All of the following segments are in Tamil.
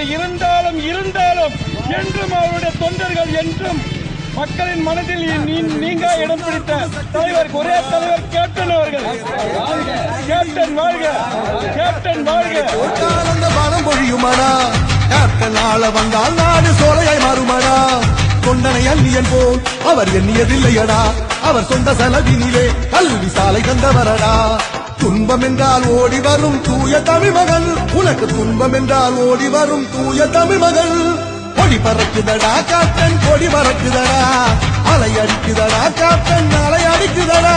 அவர் இருந்தாலும் இருந்தாலும் என்றும் அவருடைய தொண்டர்கள் என்றும் மக்களின் மனதில் நீங்க இடம் பிடித்த தலைவர் ஒரே தலைவர் கேப்டன் அவர்கள். கேப்டன் வாழ்க. கேப்டன் வாழ்க. ஆனந்த பணம் கேப்டன் ஆள வந்தால் நாடு சோலையாய் மாறுமனா கொண்டனை அந்நியன் போல் அவர் எண்ணியதில்லையடா. அவர் சொந்த செலவினிலே கல்வி சாலை தந்தவரடா. துன்பம் என்றால் ஓடி வரும் தூய தமிழ் மகள். உனக்கு துன்பம் என்றால் ஓடி வரும் தூய தமிழ் மகள். கொடி பறக்குதடா கேப்டன் கொடி பறக்குதடா. அலை அடிக்குதடா கேப்டன் அலை அடிக்குதடா.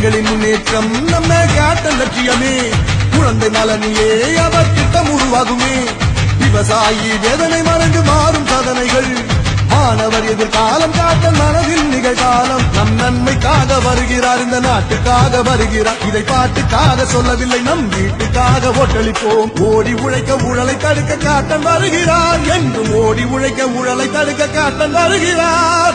பெண்களின் முன்னேற்றம் நம்ம காட்ட லட்சியமே. குழந்தை நலனியே அவர் திட்டம் உருவாகுமே. விவசாயி வேதனை மறந்து மாறும் சாதனைகள். மாணவர் எதிர்காலம் காட்ட மனதில் நிகழ்காலம். நம் நன்மைக்காக வருகிறார் இந்த நாட்டுக்காக வருகிறார். இதை பாட்டுக்காக சொல்லவில்லை நம் வீட்டுக்காக ஓட்டளிப்போம். ஓடி உழைக்க ஊழலை தடுக்க காட்டன் வருகிறார். என்றும் ஓடி உழைக்க ஊழலை தடுக்க காட்டன் வருகிறார்.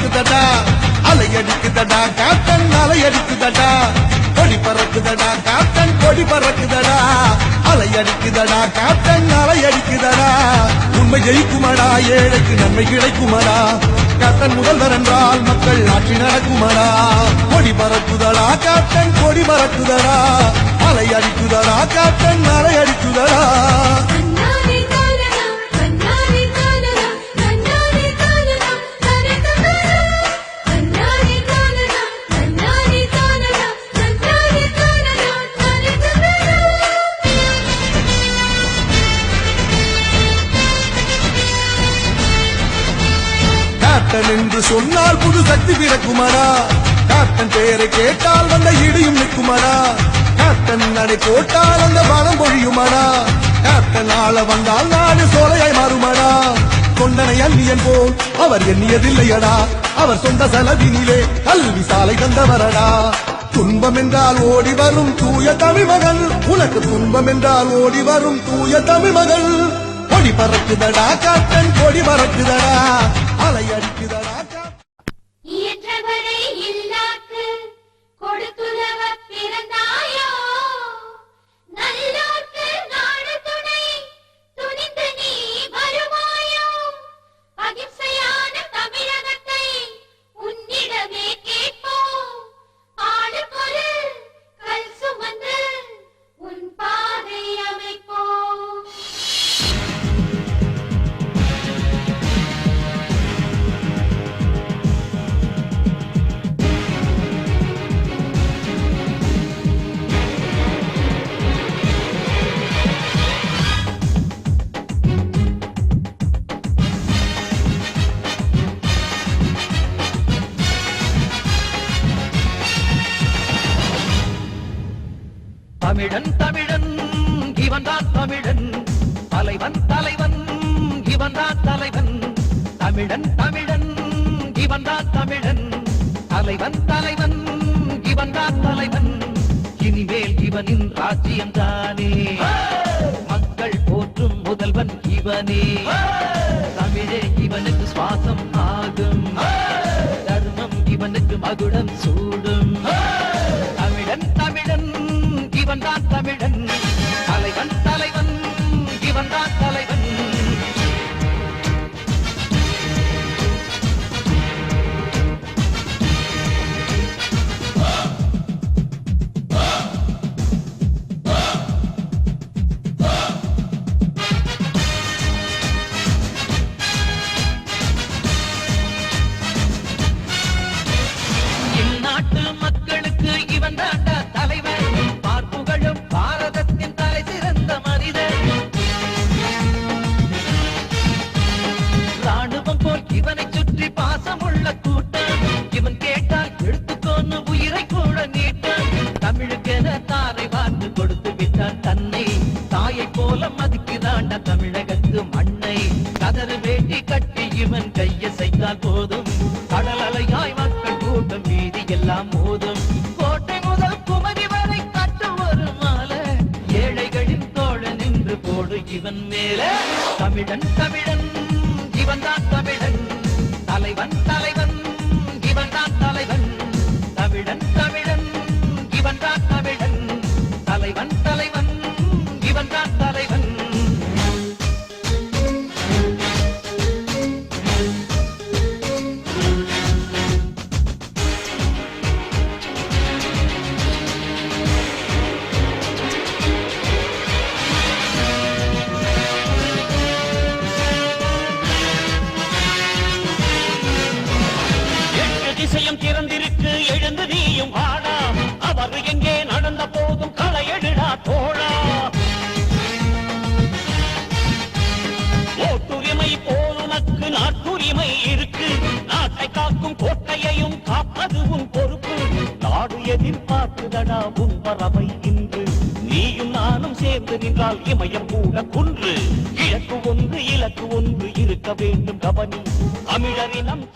பறக்குதடா அலையடிக்குதடா காத்தன் அலையடிக்குதடா. கொடி பறக்குதடா காத்தன் கொடி பறக்குதடா. அலையடிக்குதடா காத்தன் அலையடிக்குதடா. உண்மை ஜெயிக்குமடா ஏழைக்கு நன்மை கிடைக்குமடா. காத்தன் முதல்வர் என்றால் மக்கள் ஆட்சி நடக்குமடா. கொடி பறக்குதடா காத்தன் கொடி பறக்குதடா. அலையடிக்குதடா காத்தன் அலையடிக்குதடா. கேப்டன் என்று சொன்னால் புது சக்தி பிறக்குமடா. கேப்டன் பெயரை கேட்டால் வந்த இடியும் நிற்குமடா. கேப்டன் நடை போட்டால் அந்த பலம் பொழியுமடா. கேப்டன் ஆள வந்தால் நாடு சோலையாய் மாறுமடா. கொண்டனை அந்நியன் போல் அவர் எண்ணியதில்லையடா. அவர் சொந்த செலவினிலே கல்வி சாலை தந்தவரடா. துன்பம் என்றால் ஓடி வரும் தூய தமிழ் மகள். உனக்கு துன்பம் என்றால் ஓடி வரும் தூய தமிழ் மகள். கொடி பறக்குதடா காட்டன் தமிழன் தமிழன் இவன் தான் தமிழன். தலைவன் தலைவன் இவன் தான் தலைவன். இனிமேல் இவனின் ராஜ்யம் தானே. மக்கள் போற்றும் முதல்வன் இவனே. தமிழே இவனுக்கு சுவாசம் ஆகும். தர்மம் இவனுக்கு மகுடம். இவன் மேல தமிழன் தமிழன். இவன் தான் தமிழன். தலைவன் தலைவன். இவன் தான் தலைவன். தமிழன் தமிழன். திறந்திருக்கு எழுந்து நீயும் ஆடா அவர் எங்கே நடந்த போதும் களை எழுடா தோழா. ஓட்டுரிமை போல் உனக்கு நாட்டுரிமை இருக்கு. நாட்டை காக்கும் கோட்டையையும் காப்பது உன் பொறுப்பு. நாடு எதிர்பார்க்குதடா உன் பறவை இன்று. நீயும் நானும் சேர்ந்து நின்றால் இமயம் கூட குன்று. இலக்கு ஒன்று இலக்கு ஒன்று இருக்க வேண்டும் கவனி. தமிழரினம்